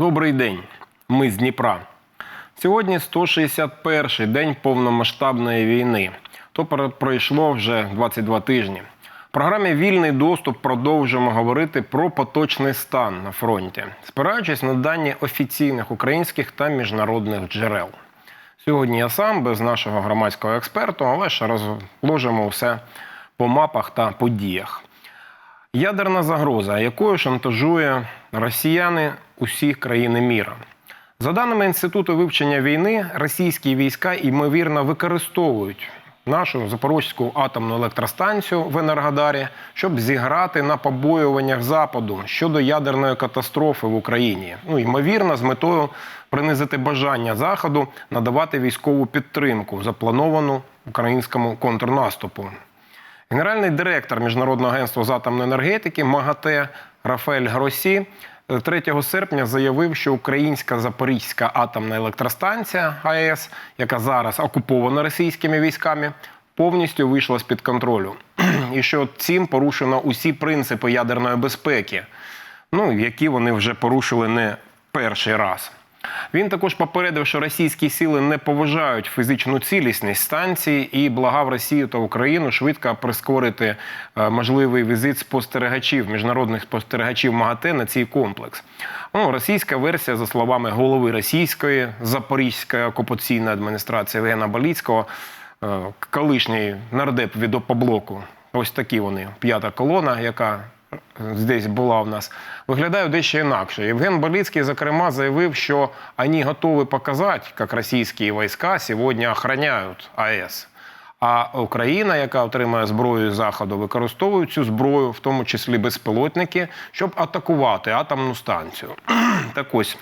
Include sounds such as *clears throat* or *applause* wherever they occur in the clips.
Добрий день. Ми з Дніпра. Сьогодні 161-й день повномасштабної війни. То пройшло вже 22 тижні. В програмі Вільний доступ продовжуємо говорити про поточний стан на фронті, спираючись на дані офіційних українських та міжнародних джерел. Сьогодні я сам без нашого громадського експерту, але ж розложимо все по мапах та подіях. Ядерна загроза, якою шантажує росіяни усіх країн міра. За даними Інституту вивчення війни, російські війська ймовірно використовують нашу Запорозьку атомну електростанцію в Енергодарі, щоб зіграти на побоюваннях Западу щодо ядерної катастрофи в Україні. Ну, ймовірно, з метою принизити бажання Заходу надавати військову підтримку, заплановану українському контрнаступу. Генеральний директор Міжнародного агентства з атомної енергетики МАГАТЕ Рафаель Гросі 3 серпня заявив, що українська Запорізька атомна електростанція АЕС, яка зараз окупована російськими військами, повністю вийшла з під контролю. *clears throat* І що цим порушено усі принципи ядерної безпеки, ну які вони вже порушили не перший раз. Він також попередив, що російські сили не поважають фізичну цілісність станції і благав Росію та Україну швидко прискорити е, можливий візит спостерігачів, міжнародних спостерігачів МАГАТЕ на цей комплекс. Ну, російська версія, за словами голови російської Запорізької окупаційної адміністрації Євгена Баліцького, е, колишній нардеп від опоблоку. Ось такі вони, п'ята колона, яка здесь була в нас, виглядає дещо інакше. Євген Баліцький, зокрема, заявив, що вони готові показати, як російські війська сьогодні охороняють АЕС. А Україна, яка отримує зброю заходу, використовує цю зброю, в тому числі безпілотники, щоб атакувати атомну станцію. *clears throat* так ось.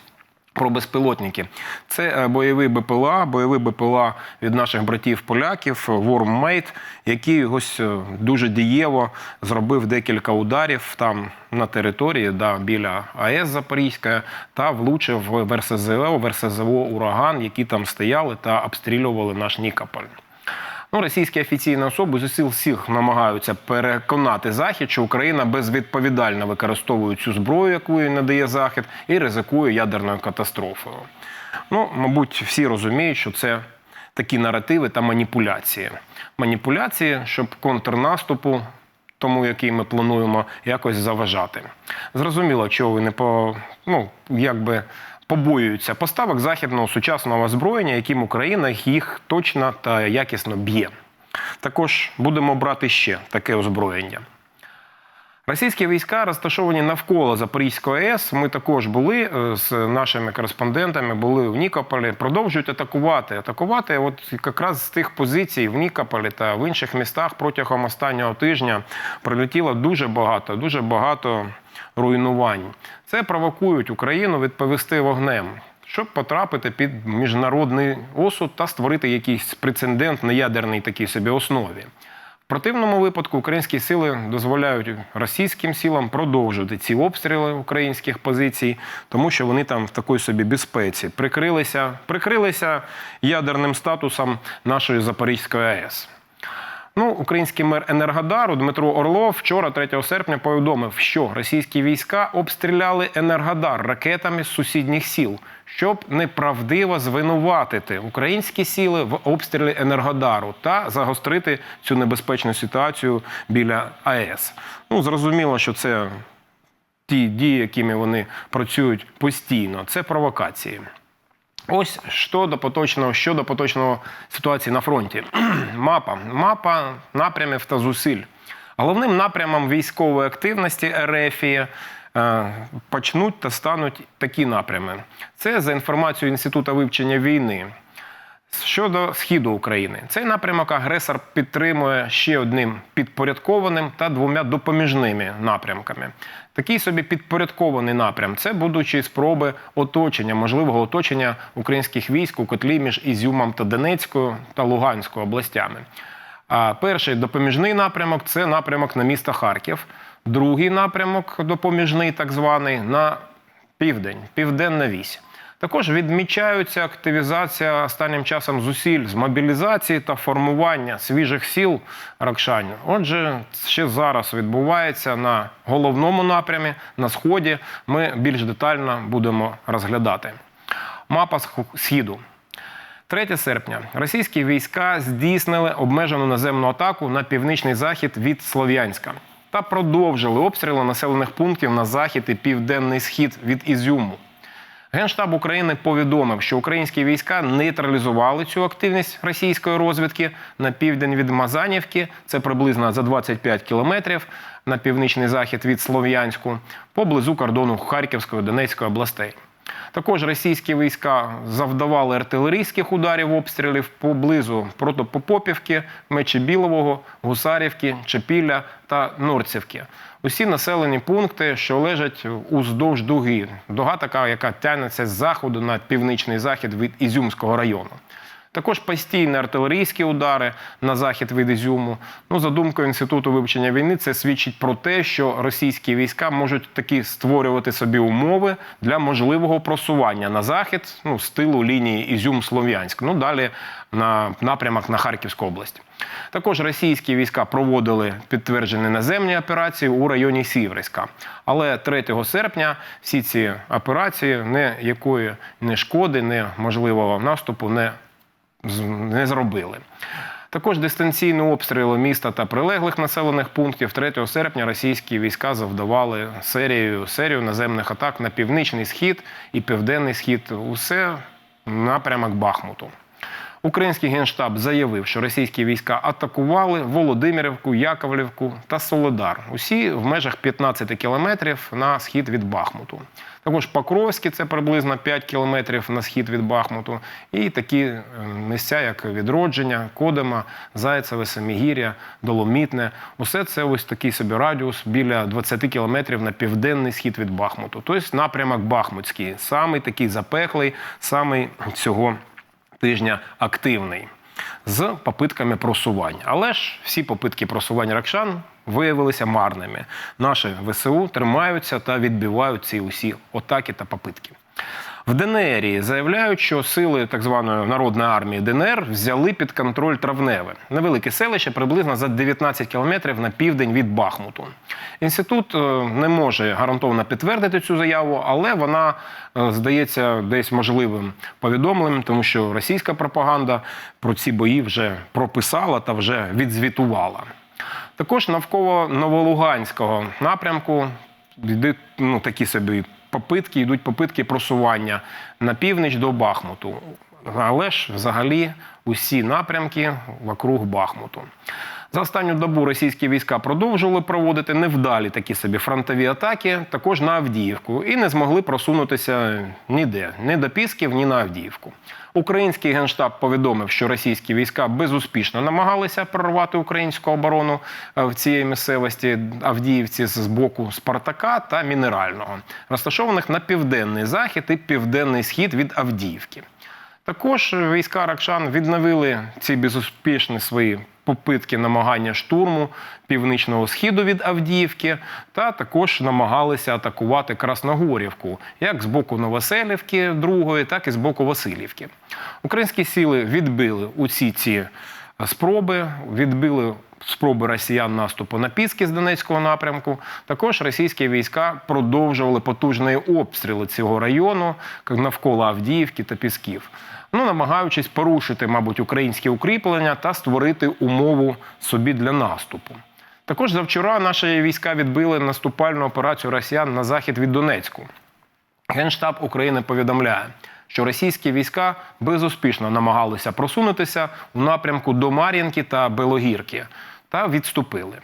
Про безпілотники. Це е, бойовий БПЛА, бойовий БПЛА від наших братів-поляків Ворммейт, який ось е, дуже дієво зробив декілька ударів там на території да, біля АЕС Запорізька та влучив в РСЗО, в РСЗО ураган, які там стояли та обстрілювали наш Нікополь. Ну, російські офіційні особи з усіх всіх намагаються переконати Захід, що Україна безвідповідально використовує цю зброю, яку їй надає Захід, і ризикує ядерною катастрофою. Ну, мабуть, всі розуміють, що це такі наративи та маніпуляції. Маніпуляції, щоб контрнаступу, тому який ми плануємо, якось заважати. Зрозуміло, чого ви не по ну, якби побоюються поставок західного сучасного озброєння, яким Україна їх точно та якісно б'є. Також будемо брати ще таке озброєння. Російські війська розташовані навколо Запорізької АЕС. Ми також були е, з нашими кореспондентами, були в Нікополі. Продовжують атакувати. Атакувати, от якраз з тих позицій в Нікополі та в інших містах протягом останнього тижня прилетіло дуже багато, дуже багато руйнувань. Це провокують Україну відповісти вогнем. Щоб потрапити під міжнародний осуд та створити якийсь прецедент на ядерній такій собі основі. В противному випадку українські сили дозволяють російським силам продовжувати ці обстріли українських позицій, тому що вони там в такій собі безпеці прикрилися, прикрилися ядерним статусом нашої Запорізької АЕС. Ну, український мер Енергодару Дмитро Орлов вчора, 3 серпня, повідомив, що російські війська обстріляли Енергодар ракетами з сусідніх сіл, щоб неправдиво звинуватити українські сили в обстрілі Енергодару та загострити цю небезпечну ситуацію біля АЕС. Ну, зрозуміло, що це ті дії, якими вони працюють постійно. Це провокації. Ось щодо поточного щодо поточного ситуації на фронті. *clears throat* Мапа. Мапа напрямів та зусиль. Головним напрямом військової активності РФ е, почнуть та стануть такі напрями. Це за інформацією Інституту вивчення війни. Щодо східу України, цей напрямок агресор підтримує ще одним підпорядкованим та двома допоміжними напрямками. Такий собі підпорядкований напрям це будучі спроби оточення, можливого оточення українських військ у котлі між Ізюмом та Донецькою та Луганською областями. А перший допоміжний напрямок це напрямок на місто Харків. Другий напрямок допоміжний, так званий, на південь, південна вісь. Також відмічаються активізація останнім часом зусиль з мобілізації та формування свіжих сіл Ракшань. Отже, ще зараз відбувається на головному напрямі на сході. Ми більш детально будемо розглядати. Мапа східу. 3 серпня російські війська здійснили обмежену наземну атаку на північний захід від Слов'янська та продовжили обстріли населених пунктів на захід і південний схід від Ізюму. Генштаб України повідомив, що українські війська нейтралізували цю активність російської розвідки на південь від Мазанівки, це приблизно за 25 кілометрів на північний захід від Слов'янську, поблизу кордону Харківської Донецької областей. Також російські війська завдавали артилерійських ударів обстрілів поблизу Протопопівки, Мечебілового, Гусарівки, Чепілля та Норцівки. Усі населені пункти, що лежать уздовж дуги. Дуга така, яка тягнеться з заходу на північний захід від Ізюмського району. Також постійні артилерійські удари на захід від Ізюму. Ну, за думкою інституту вивчення війни, це свідчить про те, що російські війська можуть таки створювати собі умови для можливого просування на захід, ну, з тилу лінії Ізюм-Слов'янськ. Ну далі на напрямок на Харківську область. Також російські війська проводили підтверджені наземні операції у районі Сіверська. Але 3 серпня всі ці операції ніякої не шкоди, не можливого наступу не не зробили. Також дистанційні обстріли міста та прилеглих населених пунктів 3 серпня російські війська завдавали серію, серію наземних атак на північний схід і південний схід. Усе напрямок Бахмуту. Український генштаб заявив, що російські війська атакували Володимирівку, Яковлівку та Солодар. Усі в межах 15 кілометрів на схід від Бахмуту. Також Покровське це приблизно 5 кілометрів на схід від Бахмуту. І такі е, місця, як Відродження, Кодема, Зайцеве, Семігір'я, Доломітне. Усе це ось такий собі радіус біля 20 кілометрів на південний схід від Бахмуту. Тобто напрямок Бахмутський, самий такий запеклий, самий цього тижня активний з попитками просування. Але ж всі попитки просування ракшан виявилися марними. Наші ВСУ тримаються та відбивають ці усі атаки та попитки. В ДНРі заявляють, що сили так званої народної армії ДНР взяли під контроль травневе невелике селище приблизно за 19 кілометрів на південь від Бахмуту. Інститут е, не може гарантовано підтвердити цю заяву, але вона е, здається десь можливим повідомленням, тому що російська пропаганда про ці бої вже прописала та вже відзвітувала. Також навколо Новолуганського напрямку йдуть ну, такі собі попитки, йдуть попитки просування на північ до Бахмуту. Але ж взагалі усі напрямки вокруг Бахмуту. За останню добу російські війська продовжували проводити невдалі такі собі фронтові атаки, також на Авдіївку, і не змогли просунутися ніде, ні до Пісків, ні на Авдіївку. Український генштаб повідомив, що російські війська безуспішно намагалися прорвати українську оборону е, в цій місцевості Авдіївці з боку Спартака та Мінерального, розташованих на південний захід і південний схід від Авдіївки. Також війська Ракшан відновили ці безуспішні свої попитки намагання штурму північного східу від Авдіївки, та також намагалися атакувати Красногорівку, як з боку Новоселівки другої, так і з боку Васильівки. Українські сили відбили усі ці спроби, відбили спроби росіян наступу на Піски з Донецького напрямку. Також російські війська продовжували потужні обстріли цього району навколо Авдіївки та Пісків. Ну, намагаючись порушити, мабуть, українські укріплення та створити умову собі для наступу. Також завчора наші війська відбили наступальну операцію росіян на захід від Донецьку. Генштаб України повідомляє, що російські війська безуспішно намагалися просунутися у напрямку до Мар'їнки та Белогірки та відступили.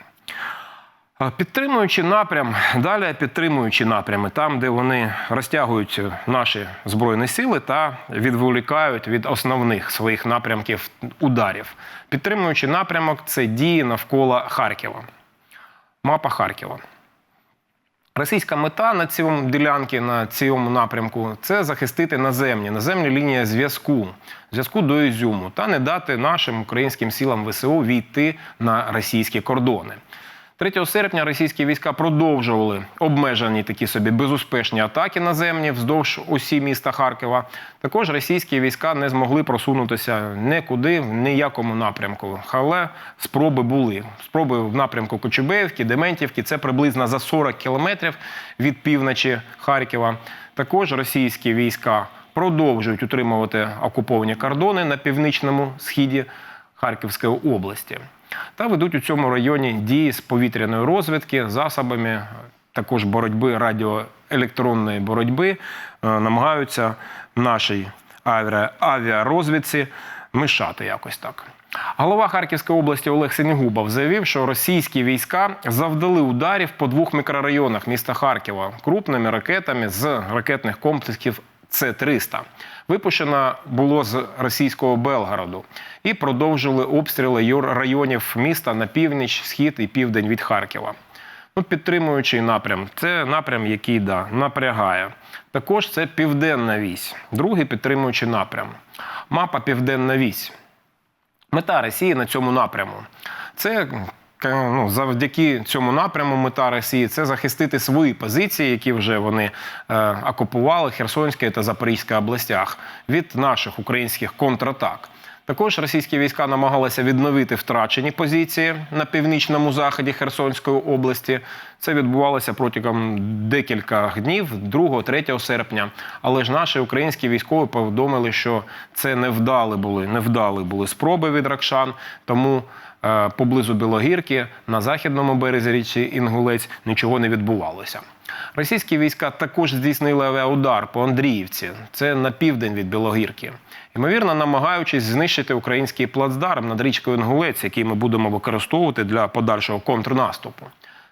Підтримуючи напрям, далі підтримуючи напрями, там, де вони розтягують наші збройні сили та відволікають від основних своїх напрямків ударів. Підтримуючи напрямок, це дії навколо Харкова. Мапа Харкова. Російська мета на цьому ділянці, на цьому напрямку це захистити наземні, наземні лінії зв'язку, зв'язку до Ізюму та не дати нашим українським силам ВСУ війти на російські кордони. 3 серпня російські війська продовжували обмежені такі собі безуспішні атаки наземні вздовж усі міста Харкова. Також російські війська не змогли просунутися нікуди в ніякому напрямку. Але спроби були. Спроби в напрямку Кочубеївки, Дементівки це приблизно за 40 кілометрів від півночі Харкова. Також російські війська продовжують утримувати окуповані кордони на північному східі Харківської області та ведуть у цьому районі дії з повітряної розвідки, засобами також боротьби радіоелектронної боротьби, е, намагаються нашій авіа- авіарозвідці мішати якось так. Голова Харківської області Олег Сенігубов заявив, що російські війська завдали ударів по двох мікрорайонах міста Харкова крупними ракетами з ракетних комплексів С-300. Випущено було з російського Белгороду і продовжили обстріли районів міста на північ, схід і південь від Харкова. Ну, підтримуючий напрям. Це напрям, який да, напрягає. Також це Південна Вісь, другий підтримуючий напрям. Мапа Південна Вісь. Мета Росії на цьому напряму. Це ну, завдяки цьому напряму мета Росії це захистити свої позиції, які вже вони е, окупували в Херсонській та Запорізькій областях від наших українських контратак. Також російські війська намагалися відновити втрачені позиції на північному заході Херсонської області. Це відбувалося протягом декілька днів, 2-3 серпня. Але ж наші українські військові повідомили, що це невдали були, невдали були спроби від Ракшан. Тому поблизу Білогірки на західному березі річці Інгулець нічого не відбувалося. Російські війська також здійснили авіаудар по Андріївці, це на південь від Білогірки. Ймовірно, намагаючись знищити український плацдарм над річкою Інгулець, який ми будемо використовувати для подальшого контрнаступу.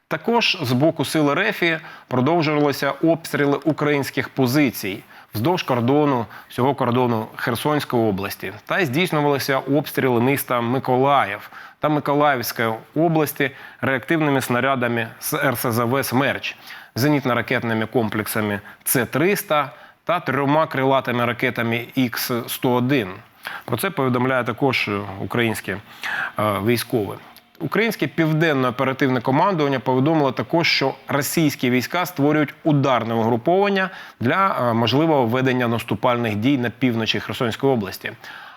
Також з боку сил РЕФІ продовжувалися обстріли українських позицій вздовж кордону, всього кордону Херсонської області, та здійснювалися обстріли міста Миколаїв та Миколаївської області реактивними снарядами з РСЗВ «Смерч», зенітно-ракетними комплексами С-300 та трьома крилатими ракетами Х-101. Про це повідомляє також українське е, військове. Українське південне оперативне командування повідомило також, що російські війська створюють ударне угруповання для е, можливого ведення наступальних дій на півночі Херсонської області.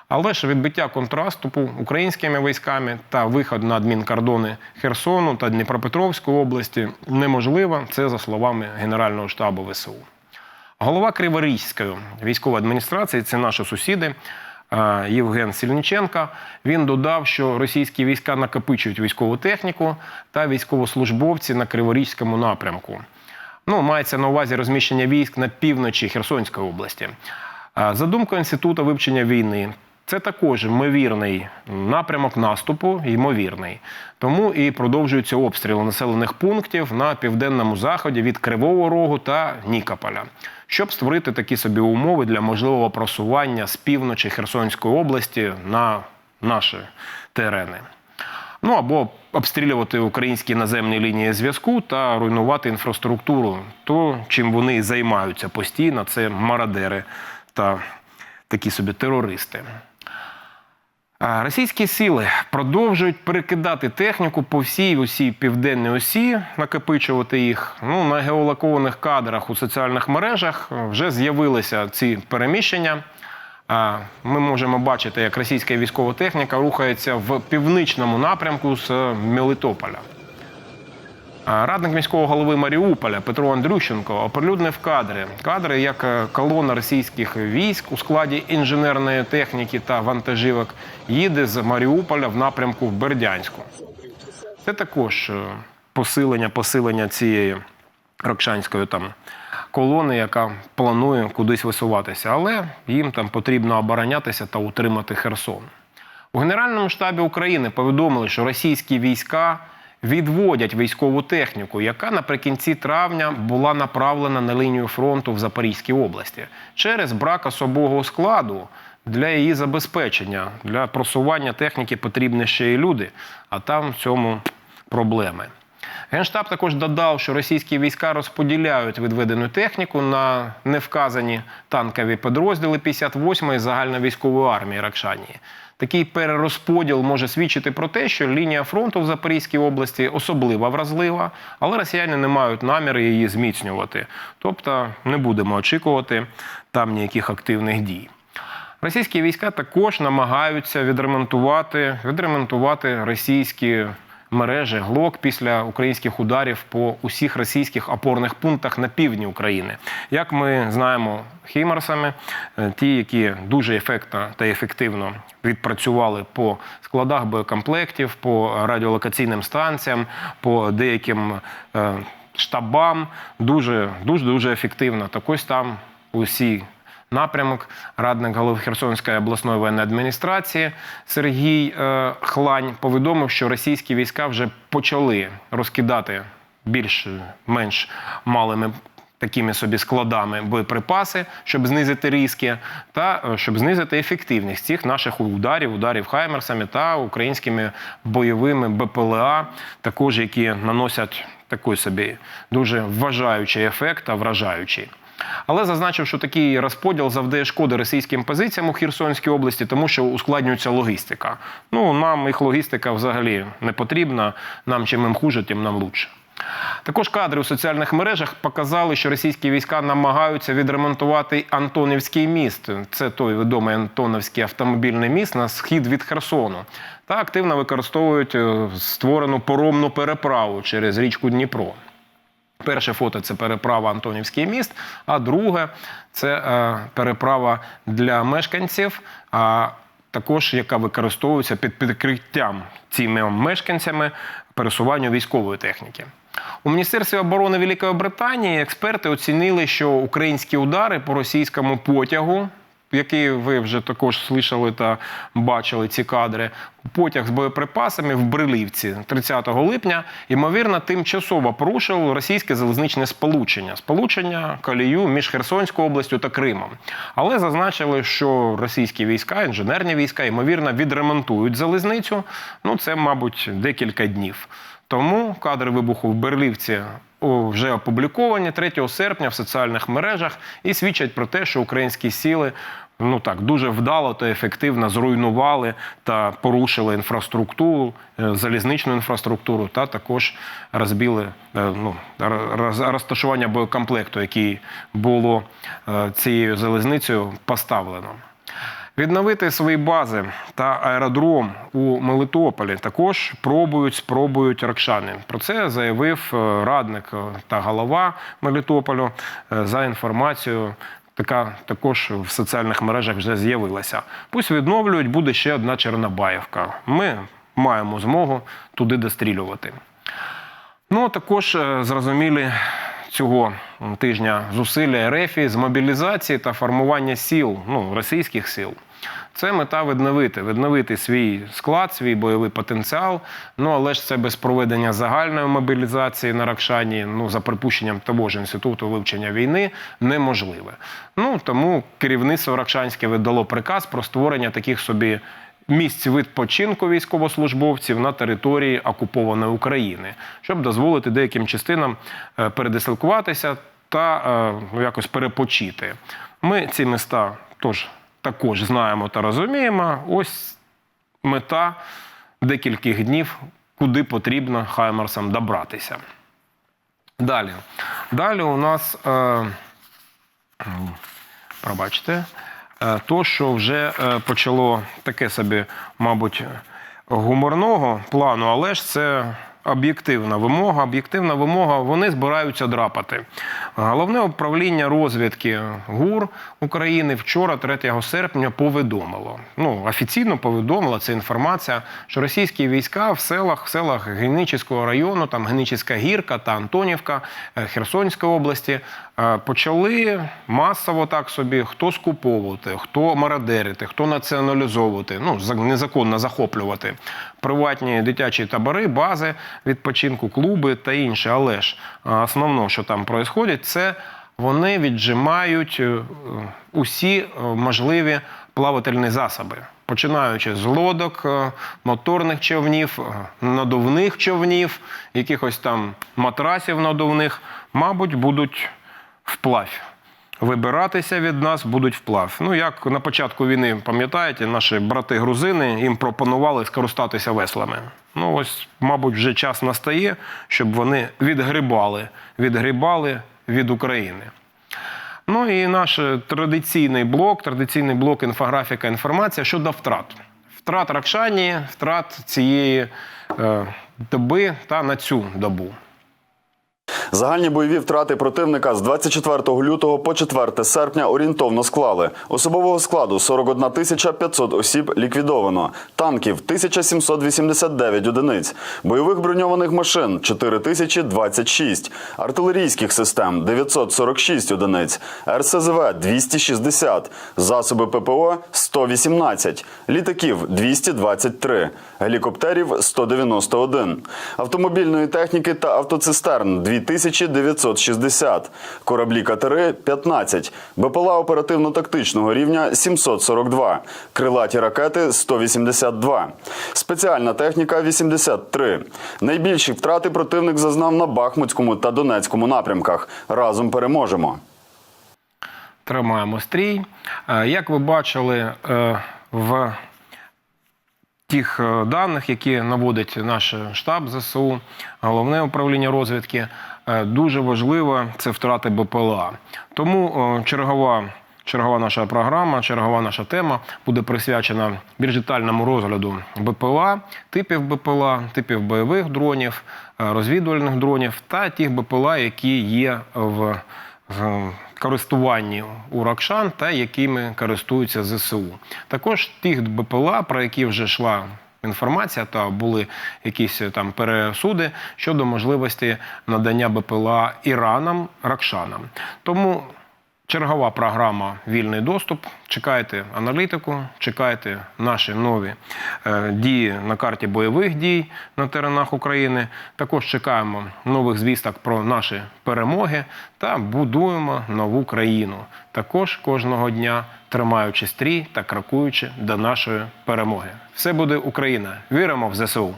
Але ж відбиття контраступу українськими військами та виход на адмінкордони Херсону та Дніпропетровської області неможливо. Це за словами Генерального штабу ВСУ. Голова Криворізької військової адміністрації, це наші сусіди. е, Євген Сільниченка. Він додав, що російські війська накопичують військову техніку та військовослужбовці на Криворізькому напрямку. Ну, мається на увазі розміщення військ на півночі Херсонської області. За думкою Інституту вивчення війни, це також ймовірний напрямок наступу, ймовірний. Тому і продовжуються обстріли населених пунктів на південному заході від Кривого Рогу та Нікополя, щоб створити такі собі умови для можливого просування з півночі Херсонської області на наші терени. Ну або обстрілювати українські наземні лінії зв'язку та руйнувати інфраструктуру. То, чим вони займаються постійно, це мародери та такі собі терористи. Російські сили продовжують перекидати техніку по всій усій південній осі, накопичувати їх. Ну, на геолокованих кадрах у соціальних мережах вже з'явилися ці переміщення. Ми можемо бачити, як російська військова техніка рухається в північному напрямку з Мелитополя. Радник міського голови Маріуполя Петро Андрющенко оприлюднив кадри. Кадри, як е, колона російських військ у складі інженерної техніки та вантажівок їде з Маріуполя в напрямку в Бердянську. Це також е, посилення, посилення цієї рокшанської там колони, яка планує кудись висуватися, але їм там потрібно оборонятися та утримати Херсон. У Генеральному штабі України повідомили, що російські війська відводять військову техніку, яка наприкінці травня була направлена на лінію фронту в Запорізькій області через брак особового складу. Для її забезпечення, для просування техніки потрібні ще й люди, а там в цьому проблеми. Генштаб також додав, що російські війська розподіляють відведену техніку на невказані танкові підрозділи 58-ї загальновійськової армії Ракшанії. Такий перерозподіл може свідчити про те, що лінія фронту в Запорізькій області особливо вразлива, але росіяни не мають наміри її зміцнювати. Тобто не будемо очікувати там ніяких активних дій. Російські війська також намагаються відремонтувати, відремонтувати російські мережі ГЛОК після українських ударів по усіх російських опорних пунктах на півдні України. Як ми знаємо, хімарсами, е, ті, які дуже ефектно та ефективно відпрацювали по складах боєкомплектів, по радіолокаційним станціям, по деяким е, штабам, дуже дуже дуже ефективно. Так ось там усі напрямок. Радник голови Херсонської обласної воєнної адміністрації Сергій е, Хлань повідомив, що російські війська вже почали розкидати більш-менш малими. Такими собі складами боєприпаси, щоб знизити ризики, та е, щоб знизити ефективність цих наших ударів, ударів хаймерсами та українськими бойовими БПЛА, також які наносять такий собі дуже вважаючий ефект та вражаючий. Але зазначив, що такий розподіл завдає шкоди російським позиціям у Херсонській області, тому що ускладнюється логістика. Ну нам їх логістика взагалі не потрібна. Нам чим їм хуже, тим нам лучше. Також кадри у соціальних мережах показали, що російські війська намагаються відремонтувати Антонівський міст. Це той відомий Антоновський автомобільний міст на схід від Херсону. Та активно використовують е, створену поромну переправу через річку Дніпро. Перше фото це переправа Антонівський міст, а друге це е, переправа для мешканців, а також яка використовується під прикриттям цими мешканцями пересуванню військової техніки. У Міністерстві оборони Великої Британії експерти оцінили, що українські удари по російському потягу, який ви вже також слышали та бачили ці кадри, потяг з боєприпасами в Брилівці 30 липня, ймовірно, тимчасово порушив російське залізничне сполучення, сполучення колію між Херсонською областю та Кримом. Але зазначили, що російські війська, інженерні війська, ймовірно, відремонтують залізницю. Ну, це, мабуть, декілька днів. Тому кадри вибуху в Берлівці вже опубліковані 3 серпня в соціальних мережах і свідчать про те, що українські сили ну так дуже вдало та ефективно зруйнували та порушили інфраструктуру, е, залізничну інфраструктуру, та також розбили е, ну, роз- розташування боєкомплекту, який було е, цією залізницею поставлено. Відновити свої бази та аеродром у Мелитополі також пробують, спробують ракшани. Про це заявив е, радник е, та голова Мелітополю е, за інформацією. Така також в соціальних мережах вже з'явилася. Пусть відновлюють, буде ще одна Чорнобаївка. Ми маємо змогу туди дострілювати. Ну, також зрозумілі цього тижня зусилля РФ з мобілізації та формування сіл, ну, російських сил. Це мета відновити, відновити свій склад, свій бойовий потенціал. Ну але ж це без проведення загальної мобілізації на Ракшані, ну за припущенням того ж інституту вивчення війни, неможливе. Ну тому керівництво Ракшанське видало приказ про створення таких собі місць відпочинку військовослужбовців на території окупованої України, щоб дозволити деяким частинам е, передислокуватися та е, ну, якось перепочити. Ми ці міста тож також знаємо та розуміємо. Ось мета декількох днів, куди потрібно хаймерсам добратися. Далі. Далі у нас. Е, пробачте, е, то, що вже е, почало таке собі, мабуть, гуморного плану, але ж це об'єктивна вимога. Об'єктивна вимога, вони збираються драпати. Головне управління розвідки ГУР України вчора, 3 серпня, повідомило. Ну, офіційно повідомила це інформація, що російські війська в селах, в селах Генічеського району, там Генічеська гірка та Антонівка е, Херсонської області почали масово так собі хто скуповувати, хто мародерити, хто націоналізовувати, ну за- незаконно захоплювати приватні дитячі табори, бази відпочинку, клуби та інше. Але ж е, основне, що там відбувається, це вони віджимають е, усі е, можливі плавательні засоби, починаючи з лодок, е, моторних човнів, е, надувних човнів, якихось там матрасів надувних, мабуть, будуть вплавь. Вибиратися від нас будуть вплав. Ну, як на початку війни, пам'ятаєте, наші брати грузини їм пропонували скористатися веслами. Ну, ось, мабуть, вже час настає, щоб вони відгрібали, відгрібали від України. Ну і наш традиційний блок, традиційний блок інфографіка, інформація щодо втрат. Втрат Ракшані, втрат цієї е, доби та на цю добу. Загальні бойові втрати противника з 24 лютого по 4 серпня орієнтовно склали. Особового складу 41 тисяча 500 осіб ліквідовано, танків 1789 одиниць, бойових броньованих машин 4026, артилерійських систем 946 одиниць, РСЗВ 260, засоби ППО 118, літаків 223, гелікоптерів 191, автомобільної техніки та автоцистерн 2960, кораблі катери 15, БПЛА оперативно-тактичного рівня 742, крилаті ракети 182, спеціальна техніка 83. Найбільші втрати противник зазнав на Бахмутському та Донецькому напрямках. Разом переможемо. Тримаємо стрій. Е, Як ви бачили е, в тих е, даних, які наводить наш штаб ЗСУ, головне управління розвідки, е, дуже важливо це втрати БПЛА. Тому е, чергова. Чергова наша програма, чергова наша тема буде присвячена більш детальному розгляду БПЛА, типів БПЛА, типів бойових дронів, розвідувальних дронів та тих БПЛА, які є в користуванні у Ракшан та якими користуються ЗСУ. Також тих БПЛА, про які вже йшла інформація, та були якісь е, там пересуди щодо можливості надання БПЛА Іранам Ракшанам. Тому Чергова програма Вільний доступ. Чекайте аналітику, чекайте наші нові е, дії на карті бойових дій на теренах України. Також чекаємо нових звісток про наші перемоги та будуємо нову країну. Також кожного дня тримаючи стрій та крокуючи до нашої перемоги. Все буде Україна. Віримо в ЗСУ.